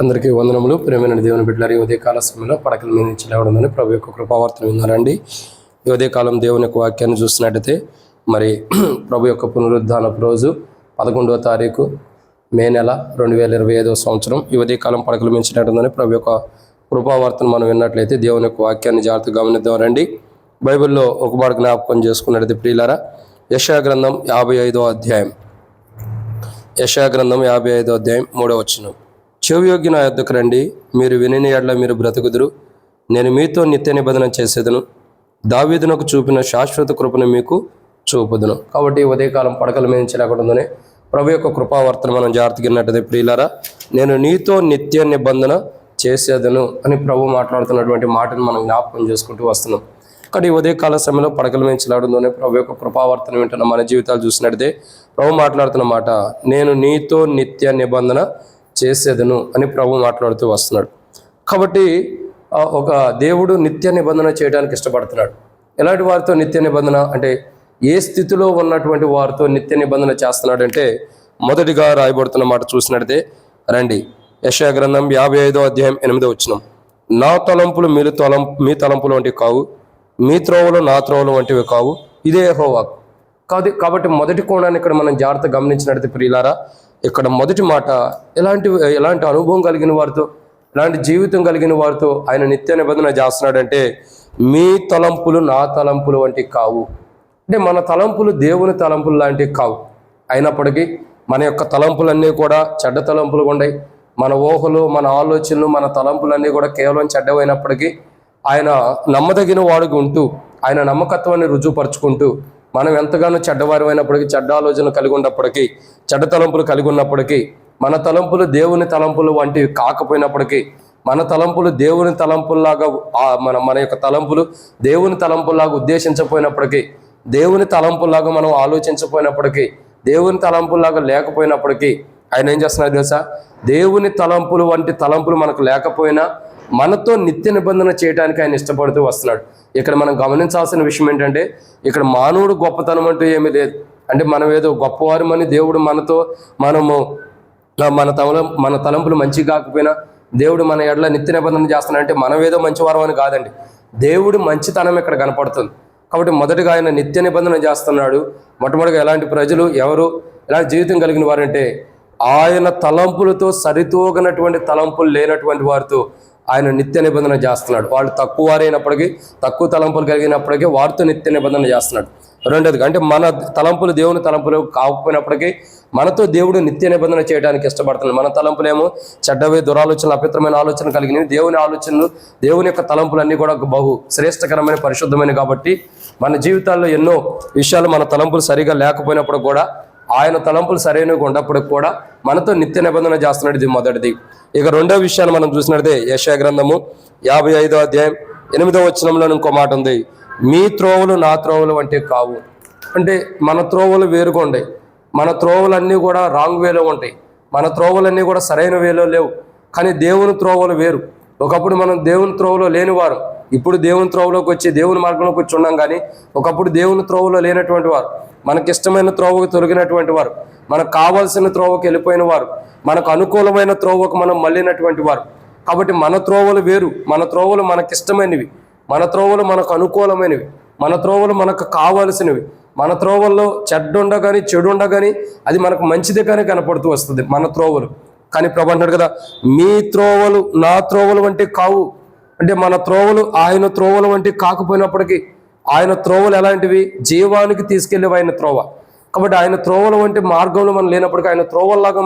అందరికీ వందనములు. ప్రేమైన దేవుని బిడ్డలారి ఈ ఉదయకాల సమయంలో పడకల మీద నుంచి లేవడందని ప్రభు యొక్క కృపావర్తన విన్నారండి. ఈ ఉదయకాలం దేవుని యొక్క వాక్యాన్ని చూసినట్టయితే మరి ప్రభు యొక్క పునరుద్ధానపు రోజు పదకొండవ తారీఖు మే నెల రెండు వేల ఇరవై ఐదవ సంవత్సరం. ఈ ఉదయకాలం పడకలు మించినట్టుందని ప్రభు యొక్క కృపావర్తన మనం విన్నట్లయితే దేవుని యొక్క వాక్యాన్ని జాగ్రత్తగా గమనిద్దాం రండి. బైబిల్లో ఒక మాట జ్ఞాపకం చేసుకున్నట్టయితే ప్రియులారా యశా గ్రంథం యాభై ఐదో అధ్యాయం. యశా గ్రంథం యాభై ఐదో అధ్యాయం మూడో వచ్చినాం చెవియోగ్య నా యొద్దకు రండి. మీరు వినిన ఎడ్ల మీరు బ్రతుకుదురు. నేను మీతో నిత్య నిబంధన చేసేదను. దావీదునకు చూపిన శాశ్వత కృపను మీకు చూపుదును. కాబట్టి ఉదయకాలం పడకల మీద నుంచి లేకుండా ప్రభు యొక్క కృపావర్తన మనం జాగ్రత్తగినట్టయితే ప్రియులారా నేను నీతో నిత్య నిబంధన చేసేదను అని ప్రభు మాట్లాడుతున్నటువంటి మాటను మనం జ్ఞాపకం చేసుకుంటూ వస్తున్నాం. కానీ ఈ ఉదయకాల సమయంలో పడకల మీద చిలాడుతూనే ప్రభు యొక్క కృపావర్తనం వింటున్న మన జీవితాలు చూసినట్టయితే ప్రభు మాట్లాడుతున్న మాట నేను నీతో నిత్య నిబంధన చేసేదను అని ప్రభు మాట్లాడుతూ వస్తున్నాడు. కాబట్టి ఒక దేవుడు నిత్య నిబంధన చేయడానికి ఇష్టపడుతున్నాడు. ఎలాంటి వారితో నిత్య నిబంధన? అంటే ఏ స్థితిలో ఉన్నటువంటి వారితో నిత్య నిబంధన చేస్తున్నాడంటే మొదటిగా రాయబడుతున్న మాట చూసినట్టయితే రండి. యశా గ్రంథం యాభై ఐదో అధ్యాయం ఎనిమిదో వచ్చినం నా తలంపులు మీరు తలం మీ తలంపులు వంటివి కావు. మీ త్రోవలు నా త్రోవలు వంటివి కావు. ఇదే హోవాక్ కాదు కాబట్టి మొదటి కోణాన్ని ఇక్కడ మనం జాగ్రత్త గమనించినట్టు ప్రియులారా ఇక్కడ మొదటి మాట ఎలాంటి ఎలాంటి అనుభవం కలిగిన వారితో ఎలాంటి జీవితం కలిగిన వారితో ఆయన నిత్య నిబంధన చేస్తున్నాడంటే మీ తలంపులు నా తలంపులు వంటి కావు. అంటే మన తలంపులు దేవుని తలంపులు లాంటివి కావు. అయినప్పటికీ మన యొక్క తలంపులన్నీ కూడా చెడ్డ తలంపులు ఉన్నాయి మన ఊహలు మన ఆలోచనలు మన తలంపులన్నీ కూడా కేవలం చెడ్డవైనప్పటికీ ఆయన నమ్మదగిన వాడుగా ఉంటూ ఆయన నమ్మకత్వాన్ని రుజువుపరుచుకుంటూ మనం ఎంతగానో చెడ్డవారమైనప్పటికీ చెడ్డ ఆలోచనలు కలిగి ఉన్నప్పటికీ చెడ్డ తలంపులు కలిగి ఉన్నప్పటికీ మన తలంపులు దేవుని తలంపులు వంటివి కాకపోయినప్పటికీ మన తలంపులు దేవుని తలంపుల్లాగా మన మన యొక్క తలంపులు దేవుని తలంపుల్లాగా ఉద్దేశించకపోయినప్పటికీ దేవుని తలంపుల్లాగా మనం ఆలోచించపోయినప్పటికీ దేవుని తలంపుల్లాగా లేకపోయినప్పటికీ ఆయన ఏం చేస్తున్నారు తెలుసా? దేవుని తలంపులు వంటి తలంపులు మనకు లేకపోయినా మనతో నిత్య నిబంధన చేయడానికి ఆయన ఇష్టపడుతూ వస్తున్నాడు. ఇక్కడ మనం గమనించాల్సిన విషయం ఏంటంటే ఇక్కడ మానవుడు గొప్పతనం అంటూ ఏమీ లేదు. అంటే మనం ఏదో గొప్పవారమని దేవుడు మనతో మనము మన తమలో మన తలంపులు మంచి కాకపోయినా దేవుడు మన ఎడల నిత్య నిబంధన చేస్తున్నాడంటే మనం ఏదో మంచివారం అని కాదండి. దేవుడు మంచితనం ఇక్కడ కనపడుతుంది. కాబట్టి మొదటగా ఆయన నిత్య నిబంధన చేస్తున్నాడు. మొట్టమొదటిగా ఎలాంటి ప్రజలు ఎవరు ఎలాంటి జీవితం కలిగిన వారంటే ఆయన తలంపులతో సరితూగనటువంటి తలంపులు లేనటువంటి వారితో ఆయన నిత్య నిబంధన చేస్తున్నాడు. వాళ్ళు తక్కువ వారైనప్పటికీ తక్కువ తలంపులు కలిగినప్పటికీ వారితో నిత్య నిబంధన చేస్తున్నాడు. రెండోది అంటే మన తలంపులు దేవుని తలంపులు కాకపోయినప్పటికీ మనతో దేవుడు నిత్య నిబంధన చేయడానికి ఇష్టపడుతున్నాడు. మన తలంపులేమో చెడ్డవి దురాలోచనలు అపిత్రమైన ఆలోచన కలిగినవి. దేవుని ఆలోచనలు దేవుని యొక్క తలంపులన్నీ కూడా బహు శ్రేష్టకరమైన పరిశుద్ధమైన కాబట్టి మన జీవితాల్లో ఎన్నో విషయాలు మన తలంపులు సరిగా లేకపోయినప్పుడు కూడా ఆయన తలంపులు సరైనవి ఉండప్పటికి కూడా మనతో నిత్య నిబంధన చేస్తున్నాడు ఇది మొదటిది. ఇక రెండో విషయాన్ని మనం చూసినట్టే యశా గ్రంథము యాభై ఐదో అధ్యాయం ఎనిమిదో వచనంలో ఇంకో మాట ఉంది. మీ త్రోవలు నా త్రోవలు వంటివి కావు. అంటే మన త్రోవలు వేరుగా ఉండే మన త్రోవలన్నీ కూడా రాంగ్ వేలో ఉంటాయి. మన త్రోవలన్నీ కూడా సరైన వేలో లేవు. కానీ దేవుని త్రోవలు వేరు. ఒకప్పుడు మనం దేవుని త్రోవలో లేనివారు. ఇప్పుడు దేవుని త్రోవలోకి వచ్చి దేవుని మార్గంలోకి వచ్చి ఉన్నాం కానీ ఒకప్పుడు దేవుని త్రోవలో లేనటువంటి వారు. మనకి ఇష్టమైన త్రోవకు తొలగినటువంటి వారు. మనకు కావాల్సిన త్రోవకు వెళ్ళిపోయిన వారు. మనకు అనుకూలమైన త్రోవకు మనం మళ్ళినటువంటి వారు. కాబట్టి మన త్రోవలు వేరు. మన త్రోవలు మనకిష్టమైనవి. మన త్రోవలు మనకు అనుకూలమైనవి. మన త్రోవలు మనకు కావాల్సినవి. మన త్రోవల్లో చెడ్డు ఉండగాని చెడు ఉండగాని అది మనకు మంచిదే కానీ కనపడుతూ వస్తుంది మన త్రోవలు. కానీ ప్రభు అంటాడు కదా మీ త్రోవలు నా త్రోవలు వంటి కావు. అంటే మన త్రోవలు ఆయన త్రోవలు వంటి కాకపోయినప్పటికీ ఆయన త్రోవలు ఎలాంటివి? జీవానికి తీసుకెళ్ళేవి ఆయన త్రోవ. కాబట్టి ఆయన త్రోవల వంటి మార్గంలో మనం లేనప్పటికీ ఆయన త్రోవల్లాగా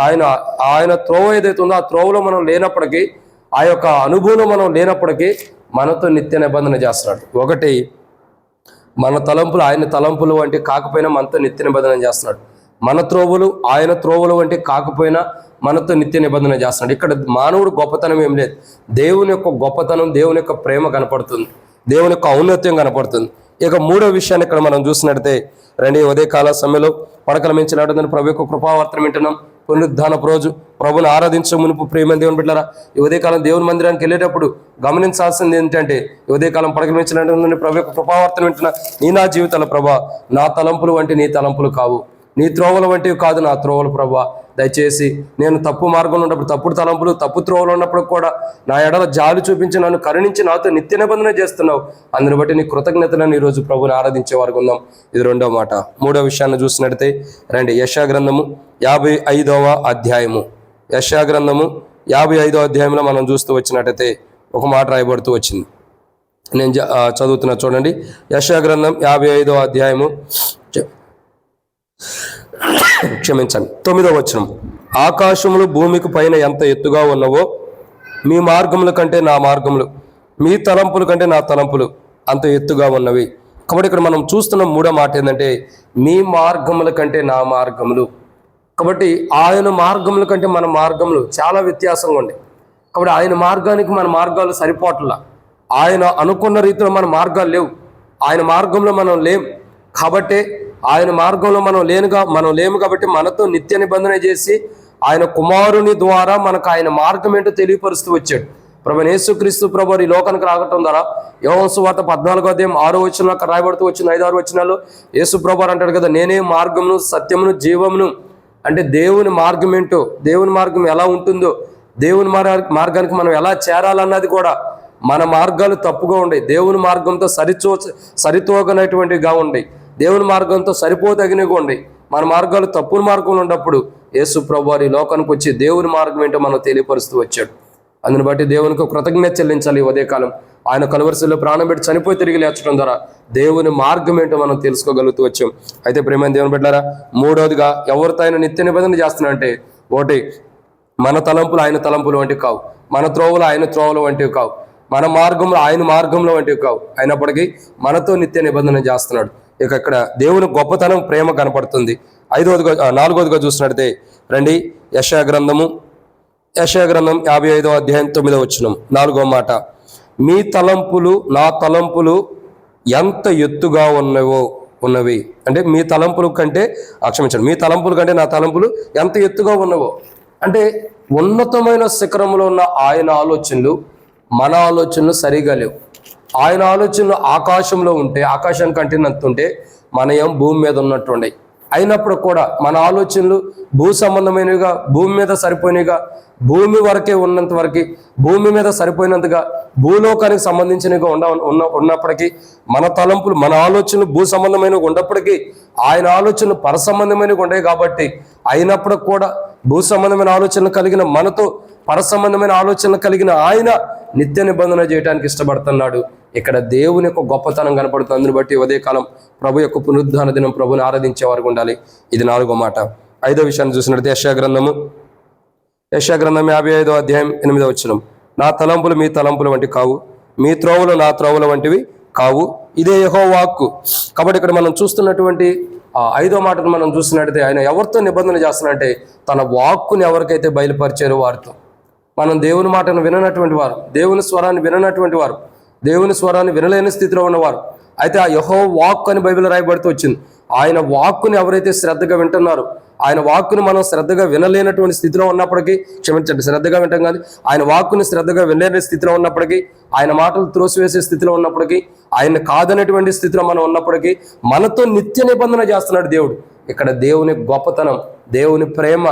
ఆయన ఆయన త్రోవ ఏదైతే ఉందో ఆ త్రోవలో మనం లేనప్పటికీ ఆ యొక్క అనుభవం మనం లేనప్పటికీ మనతో నిత్య నిబంధన చేస్తున్నాడు. ఒకటి మన తలంపులు ఆయన తలంపులు వంటి కాకపోయినా మనతో నిత్య నిబంధన చేస్తున్నాడు. మన త్రోవులు ఆయన త్రోవులు వంటి కాకపోయినా మనతో నిత్య నిబంధన చేస్తున్నాడు. ఇక్కడ మానవుడు గొప్పతనం ఏం లేదు. దేవుని యొక్క గొప్పతనం దేవుని యొక్క ప్రేమ కనపడుతుంది. దేవుని యొక్క ఔన్నత్యం కనపడుతుంది. ఇక మూడో విషయాన్ని ఇక్కడ మనం చూసినట్టయితే రండి ఉదయకాల సమయంలో పడకల మించి నడుదని ప్రభు యొక్క కృపావర్తనం వింటున్నాం. పునరుద్ధానపు రోజు ప్రభుని ఆరాధించే మునుపు ప్రేమ దేవుని బిడ్డరా ఈ ఉదయకాలం దేవుని మందిరానికి వెళ్ళేటప్పుడు గమనించాల్సింది ఏంటంటే ఈ ఉదయకాలం పడకల ప్రభు యొక్క కృపావర్తనం వింటున్నా నీ నా జీవితాల ప్రభా నా తలంపులు వంటి నీ తలంపులు కావు. నీ త్రోవల వంటివి కాదు నా త్రోవలు ప్రభా. దయచేసి నేను తప్పు మార్గంలో ఉన్నప్పుడు తప్పుడు తలంపులు తప్పు త్రోవలు ఉన్నప్పుడు కూడా నా ఎడల జాలు చూపించి నన్ను కరుణించి నాతో నిత్య నిబంధన చేస్తున్నావు. అందుని బట్టి నీ కృతజ్ఞతలను ఈరోజు ప్రభుని ఆరాధించే వారికి ఉందాం. ఇది రెండవ మాట. మూడో విషయాన్ని చూసినట్టయితే రండి యశా గ్రంథము యాభై ఐదవ అధ్యాయము. యశా గ్రంథము యాభై ఐదో అధ్యాయంలో మనం చూస్తూ వచ్చినట్టయితే ఒక మాట రాయబడుతూ వచ్చింది. నేను జ- చదువుతున్నా చూడండి. యశా గ్రంథం యాభై ఐదో అధ్యాయము. క్షమించండి. తొమ్మిదో వచనం. ఆకాశములు భూమికి పైన ఎంత ఎత్తుగా ఉన్నవో మీ మార్గముల కంటే నా మార్గములు మీ తలంపుల కంటే నా తలంపులు అంత ఎత్తుగా ఉన్నవి. కాబట్టి ఇక్కడ మనం చూస్తున్న మూడో మాట ఏంటంటే మీ మార్గముల కంటే నా మార్గములు. కాబట్టి ఆయన మార్గముల కంటే మన మార్గములు చాలా వ్యత్యాసంగా ఉన్నాయి కాబట్టి ఆయన మార్గానికి మన మార్గాలు సరిపోట్లా. ఆయన అనుకున్న రీతిలో మన మార్గాలు లేవు. ఆయన మార్గంలో మనం లేం. కాబట్టి ఆయన మార్గంలో మనం లేనుగా మనం లేము కాబట్టి మనతో నిత్య నిబంధన చేసి ఆయన కుమారుని ద్వారా మనకు ఆయన మార్గం ఏంటో తెలియపరుస్తూ వచ్చాడు. ప్రభు యేసుక్రీస్తు ప్రభు ఈ లోకానికి రాగటం ద్వారా యోహోసు వార్త పద్నాలుగో అధ్యాయం ఆరో వచ్చిన రాయబడుతూ వచ్చిన ఐదు ఆరు వచ్చినాలు యేసు ప్రభు అంటాడు కదా నేనే మార్గమును సత్యమును జీవమును. అంటే దేవుని మార్గం ఏంటో దేవుని మార్గం ఎలా ఉంటుందో దేవుని మార్గానికి మనం ఎలా చేరాలన్నది కూడా మన మార్గాలు తప్పుగా ఉన్నాయి దేవుని మార్గంతో సరిచో సరితూగనటువంటివిగా ఉండేవి దేవుని మార్గంతో సరిపోదగినగోండి. మన మార్గాలు తప్పుడు మార్గంలో ఉన్నప్పుడు యేసు ప్రభు వారి లోకానికి వచ్చి దేవుని మార్గం ఏంటో మనం తెలియపరుస్తూ వచ్చాడు. అందుని బట్టి దేవునికి కృతజ్ఞత చెల్లించాలి ఈ ఉదయకాలం. ఆయన కలవరిశిలో ప్రాణం పెట్టి చనిపోయి తిరిగి లేచడం ద్వారా దేవుని మార్గం ఏంటో మనం తెలుసుకోగలుగుతూ వచ్చాం. అయితే ప్రేమ దేవుని పెట్టారా మూడవదిగా ఎవరితో ఆయన నిత్య నిబంధన చేస్తున్నారంటే ఒకటి మన తలంపులు ఆయన తలంపులు వంటివి కావు. మన త్రోవలు ఆయన త్రోవలు వంటివి కావు. మన మార్గంలో ఆయన మార్గంలో వంటివి కావు. అయినప్పటికీ మనతో నిత్య నిబంధన చేస్తున్నాడు. ఇక ఇక్కడ దేవుని గొప్పతనం ప్రేమ కనపడుతుంది. ఐదవదిగా నాలుగవదిగా చూసినట్టే రండి యశా గ్రంథము. యశా గ్రంథం యాభై ఐదో అధ్యాయం తొమ్మిదో వచ్చినం నాలుగో మాట. మీ తలంపులు నా తలంపులు ఎంత ఎత్తుగా ఉన్నవో ఉన్నవి. అంటే మీ తలంపుల కంటే ఆ, క్షమించండి మీ తలంపుల కంటే నా తలంపులు ఎంత ఎత్తుగా ఉన్నవో. అంటే ఉన్నతమైన శిఖరంలో ఉన్న ఆయన ఆలోచనలు మన ఆలోచనలు సరిగా లేవు. ఆయన ఆలోచనలు ఆకాశంలో ఉంటే ఆకాశానికి అంటినంత ఉంటే మన ఏం భూమి మీద ఉన్నట్టుండే. అయినప్పుడు కూడా మన ఆలోచనలు భూ సంబంధమైనవిగా భూమి మీద సరిపోయినవిగా భూమి వరకే ఉన్నంత వరకు భూమి మీద సరిపోయినంతగా భూలోకానికి సంబంధించినవిగా ఉండ ఉన్న ఉన్నప్పటికీ మన తలంపులు మన ఆలోచనలు భూ సంబంధమైనవి ఉన్నప్పటికీ ఆయన ఆలోచనలు పర సంబంధమైనవి ఉండేవి కాబట్టి అయినప్పుడు కూడా భూ సంబంధమైన ఆలోచనలు కలిగిన మనతో పర సంబంధమైన ఆలోచనలు కలిగిన ఆయన నిత్య నిబంధన చేయడానికి ఇష్టపడుతున్నాడు. ఇక్కడ దేవుని యొక్క గొప్పతనం కనపడుతుంది. అందుని బట్టి ఉదయకాలం ప్రభు యొక్క పునరుద్ధాన దినం ప్రభుని ఆరాధించే వారికి ఉండాలి. ఇది నాలుగో మాట. ఐదో విషయాన్ని చూసినట్టు యశా గ్రంథము. యశా గ్రంథం యాభై ఐదో అధ్యాయం ఎనిమిదో వచ్చినం నా తలంపులు మీ తలంపులు వంటి కావు మీ త్రోవులు నా త్రోవుల వంటివి కావు. ఇదే యహో వాక్కు కాబట్టి ఇక్కడ మనం చూస్తున్నటువంటి ఆ ఐదో మాటను మనం చూసినట్టయితే ఆయన ఎవరితో నిబంధన చేస్తున్నారంటే తన వాక్కుని ఎవరికైతే బయలుపరిచారో వారితో. మనం దేవుని మాటను విననటువంటి వారు దేవుని స్వరాన్ని విననటువంటి వారు దేవుని స్వరాన్ని వినలేని స్థితిలో ఉన్నవారు. అయితే ఆ యహో వాక్ అని బైబిల్ రాయబడుతూ వచ్చింది. ఆయన వాక్కుని ఎవరైతే శ్రద్ధగా వింటున్నారో ఆయన వాక్కుని మనం శ్రద్ధగా వినలేనటువంటి స్థితిలో ఉన్నప్పటికీ క్షమించండి శ్రద్ధగా వింటాం కానీ ఆయన వాక్కుని శ్రద్ధగా వినలేని స్థితిలో ఉన్నప్పటికీ ఆయన మాటలు త్రోసివేసే స్థితిలో ఉన్నప్పటికీ ఆయన కాదనేటువంటి స్థితిలో మనం ఉన్నప్పటికీ మనతో నిత్య నిబంధన చేస్తున్నాడు దేవుడు. ఇక్కడ దేవుని గొప్పతనం దేవుని ప్రేమ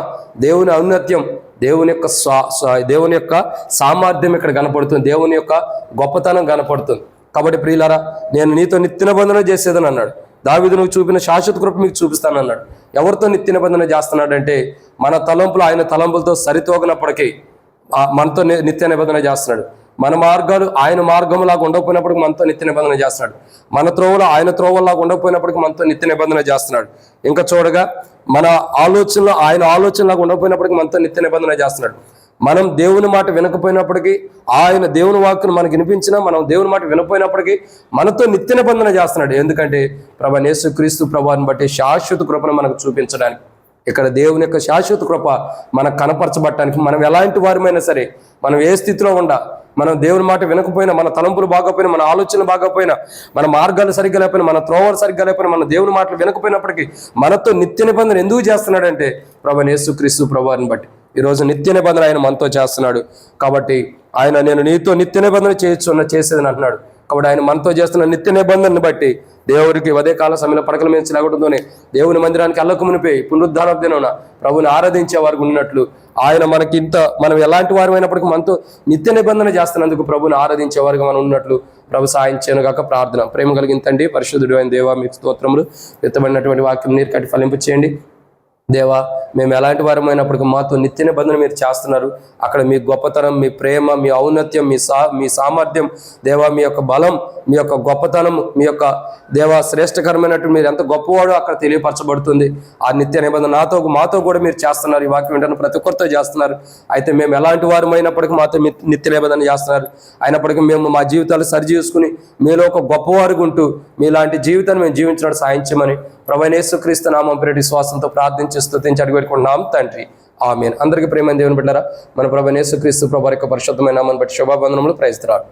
దేవుని ఔన్నత్యం దేవుని యొక్క స్వా దేవుని యొక్క సామర్థ్యం ఇక్కడ కనపడుతుంది దేవుని యొక్క గొప్పతనం కనపడుతుంది. కాబట్టి ప్రియులారా నేను నీతో నిత్య నిబంధన చేసేదని అన్నాడు. దావిదు నువ్వు చూపిన శాశ్వత కృప మీకు చూపిస్తాను అన్నాడు ఎవరితో నిత్య నిబంధన చేస్తున్నాడంటే మన తలంపులు ఆయన తలంపులతో సరితోగినప్పటికీ మనతో నిత్య నిబంధన చేస్తున్నాడు. మన మార్గాలు ఆయన మార్గంలాగా ఉండకపోయినప్పటికీ మనతో నిత్య నిబంధన చేస్తున్నాడు. మన త్రోవలు ఆయన త్రోవల్లాగా ఉండకపోయినప్పటికీ మనతో నిత్య నిబంధన చేస్తున్నాడు. ఇంకా చూడగా మన ఆలోచనలో ఆయన ఆలోచనలాగా ఉండకపోయినప్పటికీ మనతో నిత్య నిబంధన చేస్తున్నాడు. మనం దేవుని మాట వినకపోయినప్పటికీ ఆయన దేవుని వాక్కును మనకు వినిపించినా మనం దేవుని మాట వినపోయినప్పటికీ మనతో నిత్య నిబంధన చేస్తున్నాడు. ఎందుకంటే ప్రభా యేసుక్రీస్తు ప్రభాని బట్టి శాశ్వత కృపను మనకు చూపించడానికి ఇక్కడ దేవుని యొక్క శాశ్వత కృప మనకు కనపరచబట్టడానికి మనం ఎలాంటి వారమైనా సరే మనం ఏ స్థితిలో ఉండా మనం దేవుని మాట వినకపోయినా మన తలంపులు బాగోపోయినా మన ఆలోచనలు బాగోపోయినా మన మార్గాలు సరిగ్గా లేకపోయినా మన త్రోవలు సరిగ్గా లేకపోయినా మన దేవుని మాటలు వినకపోయినప్పటికీ మనతో నిత్య నిబంధన ఎందుకు చేస్తున్నాడంటే ప్రభా యేసుక్రీస్తు ప్రభాని బట్టి. ఈరోజు నిత్య నిబంధన ఆయన మనతో చేస్తున్నాడు. కాబట్టి ఆయన నేను నీతో నిత్య నిబంధన చేయొచ్చు అన్న చేసేదని అంటున్నాడు. కాబట్టి ఆయన మనతో చేస్తున్న నిత్య నిబంధనని బట్టి దేవుడికి ఉదయ కాల సమయంలో పడకల మీద లేకుండానే దేవుని మందిరానికి అల్లకు మునిపోయి పునరుద్ధాన దినమున ప్రభుని ఆరాధించే వారికి ఉన్నట్లు ఆయన మనకి ఇంత మనం ఎలాంటి వారు అయినప్పటికీ మనతో నిత్య నిబంధన చేస్తున్నందుకు ప్రభుని ఆరాధించే వారికి మనం ఉన్నట్లు ప్రభు సాయించాను కాక గాక ప్రార్థన. ప్రేమ కలిగిన పరిశుద్ధుడు అయిన దేవా మీకు స్తోత్రములు. విత్తబడినటువంటి వాక్యం నీరు కట్టి ఫలింపు చేయండి దేవా మేము ఎలాంటి వారమైనప్పటికీ మాతో నిత్య నిబంధన మీరు చేస్తున్నారు. అక్కడ మీ గొప్పతనం మీ ప్రేమ మీ ఔన్నత్యం మీ సా మీ సామర్థ్యం దేవా మీ యొక్క బలం మీ యొక్క గొప్పతనం మీ యొక్క దేవా శ్రేష్టకరమైనట్టు మీరు ఎంత గొప్పవాడో అక్కడ తెలియపరచబడుతుంది. ఆ నిత్య నిబంధన నాతో మాతో కూడా మీరు చేస్తున్నారు. ఈ వాక్యం ఏంటంటే ప్రతి ఒక్కరితో చేస్తున్నారు. అయితే మేము ఎలాంటి వారమైనప్పటికీ మాతో మీ నిత్య నిబంధన చేస్తున్నారు. అయినప్పటికీ మేము మా జీవితాలు సరి చేసుకుని మీలో ఒక గొప్పవారుగా ఉంటూ మీలాంటి జీవితాన్ని మేము జీవించడం సాయం చేయమని క్రీస్తు నామం పేరు విశ్వాసంతో ప్రార్థించి స్తుతించి అడిగి పెట్టుకుంటున్నాం తండ్రి. ఆమె అందరికీ ప్రేమ దేవుని పెట్టారా మన ప్రభైనేసు క్రీస్తు ప్రభు యొక్క పరిశుద్ధమైన నామని బట్టి శుభాబంధనములు ప్రయత్నాలు